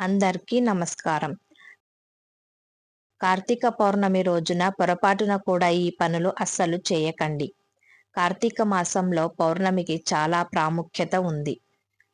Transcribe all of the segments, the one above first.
అందరికీ నమస్కారం. కార్తీక పౌర్ణమి రోజున పొరపాటున కూడా ఈ పనులు అస్సలు చేయకండి. కార్తీక మాసంలో పౌర్ణమికి చాలా ప్రాముఖ్యత ఉంది.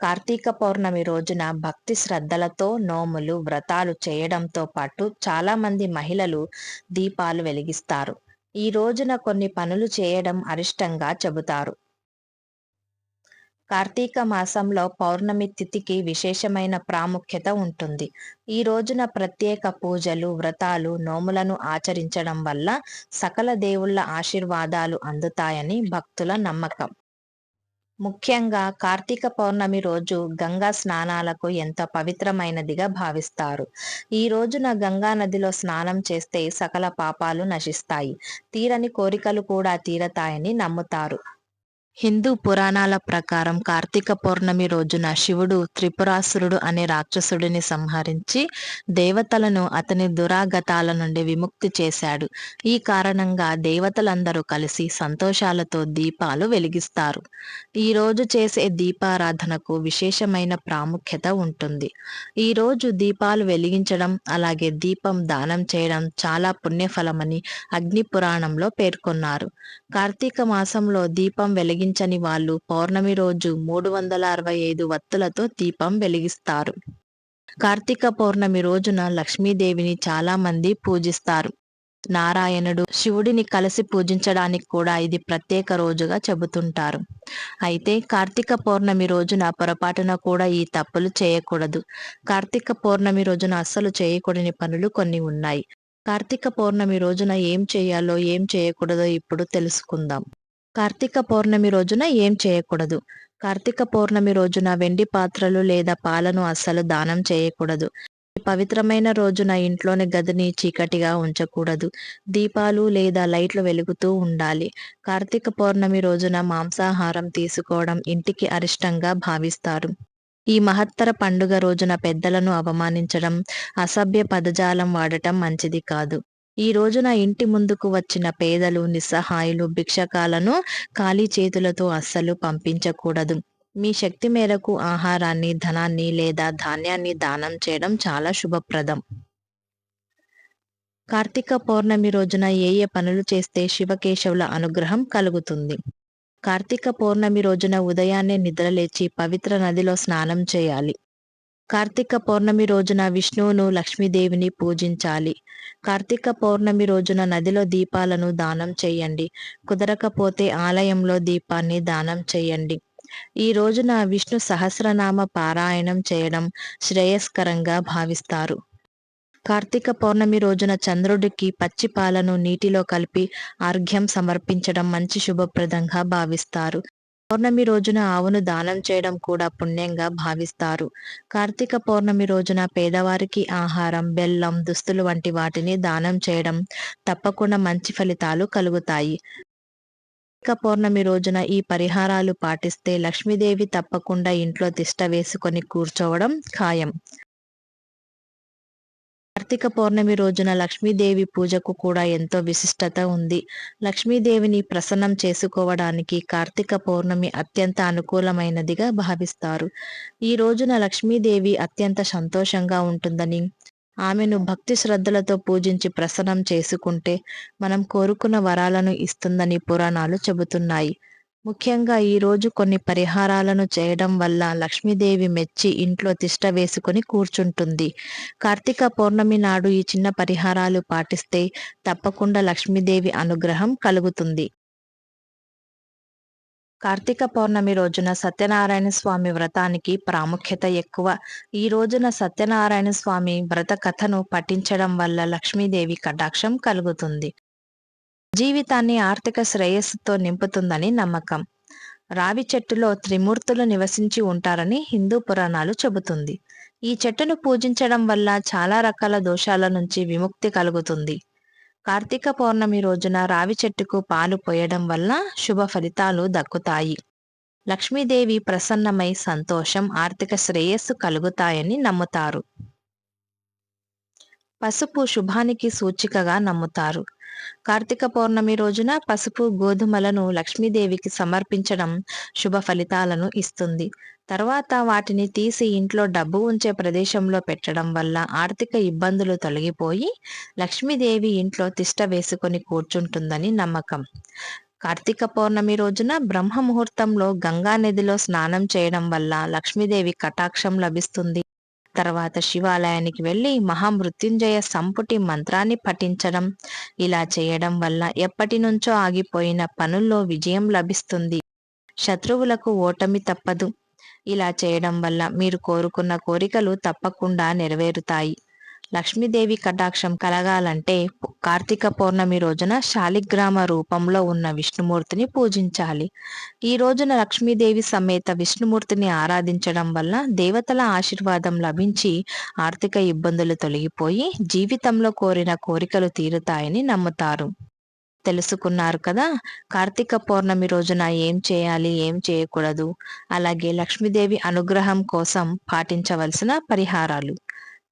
కార్తీక పౌర్ణమి రోజున భక్తి శ్రద్ధలతో నోములు వ్రతాలు చేయడంతో పాటు చాలా మంది మహిళలు దీపాలు వెలిగిస్తారు. ఈ రోజున కొన్ని పనులు చేయడం అరిష్టంగా చెబుతారు. కార్తీక మాసంలో పౌర్ణమి తిథికి విశేషమైన ప్రాముఖ్యత ఉంటుంది. ఈ రోజున ప్రత్యేక పూజలు వ్రతాలు నోములను ఆచరించడం వల్ల సకల దేవుళ్ళ ఆశీర్వాదాలు అందుతాయని భక్తుల నమ్మకం. ముఖ్యంగా కార్తీక పౌర్ణమి రోజు గంగా స్నానాలకు ఎంత పవిత్రమైనదిగా భావిస్తారు. ఈ రోజున గంగా నదిలో స్నానం చేస్తే సకల పాపాలు నశిస్తాయి. తీరని కోరికలు కూడా తీరతాయని నమ్ముతారు. హిందూ పురాణాల ప్రకారం కార్తీక పౌర్ణమి రోజున శివుడు త్రిపురాసురుడు అనే రాక్షసుడిని సంహరించి దేవతలను అతని దురాగతాల నుండి విముక్తి చేశాడు. ఈ కారణంగా దేవతలందరూ కలిసి సంతోషాలతో దీపాలు వెలిగిస్తారు. ఈ రోజు చేసే దీపారాధనకు విశేషమైన ప్రాముఖ్యత ఉంటుంది. ఈ రోజు దీపాలు వెలిగించడం అలాగే దీపం దానం చేయడం చాలా పుణ్యఫలమని అగ్ని పురాణంలో పేర్కొన్నారు. కార్తీక మాసంలో దీపం వెలిగి వెలిగించని వాళ్ళు పౌర్ణమి రోజు మూడు వందల అరవై ఐదు వత్తులతో దీపం వెలిగిస్తారు. కార్తీక పౌర్ణమి రోజున లక్ష్మీదేవిని చాలా మంది పూజిస్తారు. నారాయణుడు శివుడిని కలిసి పూజించడానికి కూడా ఇది ప్రత్యేక రోజుగా చెబుతుంటారు. అయితే కార్తీక పౌర్ణమి రోజున పొరపాటున కూడా ఈ తప్పులు చేయకూడదు. కార్తీక పౌర్ణమి రోజున అస్సలు చేయకూడని పనులు కొన్ని ఉన్నాయి. కార్తీక పౌర్ణమి రోజున ఏం చేయాలో ఏం చేయకూడదో ఇప్పుడు తెలుసుకుందాం. కార్తీక పౌర్ణమి రోజున ఏం చేయకూడదు. కార్తీక పౌర్ణమి రోజున వెండి పాత్రలు లేదా పాలను అస్సలు దానం చేయకూడదు. పవిత్రమైన రోజున ఇంట్లోని గదిని చీకటిగా ఉంచకూడదు. దీపాలు లేదా లైట్లు వెలుగుతూ ఉండాలి. కార్తీక పౌర్ణమి రోజున మాంసాహారం తీసుకోవడం ఇంటికి అరిష్టంగా భావిస్తారు. ఈ మహత్తర పండుగ రోజున పెద్దలను అవమానించడం అసభ్య పదజాలం వాడటం మంచిది కాదు. ఈ రోజున ఇంటి ముందుకు వచ్చిన పేదలు నిస్సహాయులు భిక్షకాలను ఖాళీ చేతులతో అస్సలు పంపించకూడదు. మీ శక్తి మేరకు ఆహారాన్ని ధనాన్ని లేదా ధాన్యాన్ని దానం చేయడం చాలా శుభప్రదం. కార్తీక పౌర్ణమి రోజున ఏ ఏ పనులు చేస్తే శివకేశవుల అనుగ్రహం కలుగుతుంది? కార్తీక పౌర్ణమి రోజున ఉదయాన్నే నిద్రలేచి పవిత్ర నదిలో స్నానం చేయాలి. కార్తీక పౌర్ణమి రోజున విష్ణువును లక్ష్మీదేవిని పూజించాలి. కార్తీక పౌర్ణమి రోజున నదిలో దీపాలను దానం చేయండి. కుదరకపోతే ఆలయంలో దీపాన్ని దానం చేయండి. ఈ రోజున విష్ణు సహస్రనామ పారాయణం చేయడం శ్రేయస్కరంగా భావిస్తారు. కార్తీక పౌర్ణమి రోజున చంద్రుడికి పచ్చి పాలను నీటిలో కలిపి అర్ఘ్యం సమర్పించడం మంచి శుభప్రదంగా భావిస్తారు. పౌర్ణమి రోజున ఆవును దానం చేయడం కూడా పుణ్యంగా భావిస్తారు. కార్తీక పౌర్ణమి రోజున పేదవారికి ఆహారం బెల్లం దుస్తులు వంటి వాటిని దానం చేయడం తప్పకుండా మంచి ఫలితాలు కలుగుతాయి. కార్తీక పౌర్ణమి రోజున ఈ పరిహారాలు పాటిస్తే లక్ష్మీదేవి తప్పకుండా ఇంట్లో తిష్ట వేసుకొని కూర్చోవడం ఖాయం. కార్తీక పౌర్ణమి రోజున లక్ష్మీదేవి పూజకు కూడా ఎంతో విశిష్టత ఉంది. లక్ష్మీదేవిని ప్రసన్నం చేసుకోవడానికి కార్తీక పౌర్ణమి అత్యంత అనుకూలమైనదిగా భావిస్తారు. ఈ రోజున లక్ష్మీదేవి అత్యంత సంతోషంగా ఉంటుందని ఆమెను భక్తి శ్రద్ధలతో పూజించి ప్రసన్నం చేసుకుంటే మనం కోరుకున్న వరాలను ఇస్తుందని పురాణాలు చెబుతున్నాయి. ముఖ్యంగా ఈ రోజు కొన్ని పరిహారాలను చేయడం వల్ల లక్ష్మీదేవి మెచ్చి ఇంట్లో తిష్ట వేసుకుని కూర్చుంటుంది. కార్తీక పౌర్ణమి నాడు ఈ చిన్న పరిహారాలు పాటిస్తే తప్పకుండా లక్ష్మీదేవి అనుగ్రహం కలుగుతుంది. కార్తీక పౌర్ణమి రోజున సత్యనారాయణ స్వామి వ్రతానికి ప్రాముఖ్యత ఎక్కువ. ఈ రోజున సత్యనారాయణ స్వామి వ్రత కథను పఠించడం వల్ల లక్ష్మీదేవి కటాక్షం కలుగుతుంది. జీవితాన్ని ఆర్థిక శ్రేయస్సుతో నింపుతుందని నమ్మకం. రావి చెట్టులో త్రిమూర్తులు నివసించి ఉంటారని హిందూ పురాణాలు చెబుతుంది. ఈ చెట్టును పూజించడం వల్ల చాలా రకాల దోషాల నుంచి విముక్తి కలుగుతుంది. కార్తీక పౌర్ణమి రోజున రావి చెట్టుకు పాలు పోయడం వల్ల శుభ ఫలితాలు దక్కుతాయి. లక్ష్మీదేవి ప్రసన్నమై సంతోషం ఆర్థిక శ్రేయస్సు కలుగుతాయని నమ్ముతారు. పసుపు శుభానికి సూచికగా నమ్ముతారు. కార్తీక పౌర్ణమి రోజున పసుపు గోధుమలను లక్ష్మీదేవికి సమర్పించడం శుభ ఫలితాలను ఇస్తుంది. తర్వాత వాటిని తీసి ఇంట్లో డబ్బు ఉంచే ప్రదేశంలో పెట్టడం వల్ల ఆర్థిక ఇబ్బందులు తొలగిపోయి లక్ష్మీదేవి ఇంట్లో తిష్ట వేసుకొని కూర్చుంటుందని నమ్మకం. కార్తీక పౌర్ణమి రోజున బ్రహ్మ ముహూర్తంలో గంగా నదిలో స్నానం చేయడం వల్ల లక్ష్మీదేవి కటాక్షం లభిస్తుంది. తర్వాత శివాలయానికి వెళ్ళి మహామృత్యుంజయ సంపుటి మంత్రాన్ని పఠించడం. ఇలా చేయడం వల్ల ఎప్పటి నుంచో ఆగిపోయిన పనుల్లో విజయం లభిస్తుంది. శత్రువులకు ఓటమి తప్పదు. ఇలా చేయడం వల్ల మీరు కోరుకున్న కోరికలు తప్పకుండా నెరవేరుతాయి. లక్ష్మీదేవి కటాక్షం కలగాలంటే కార్తీక పౌర్ణమి రోజున శాలిగ్రామ రూపంలో ఉన్న విష్ణుమూర్తిని పూజించాలి. ఈ రోజున లక్ష్మీదేవి సమేత విష్ణుమూర్తిని ఆరాధించడం వల్ల దేవతల ఆశీర్వాదం లభించి ఆర్థిక ఇబ్బందులు తొలగిపోయి జీవితంలో కోరిన కోరికలు తీరుతాయని నమ్ముతారు. తెలుసుకున్నారు కదా కార్తీక పౌర్ణమి రోజున ఏం చేయాలి ఏం చేయకూడదు? అలాగే లక్ష్మీదేవి అనుగ్రహం కోసం పాటించవలసిన పరిహారాలు.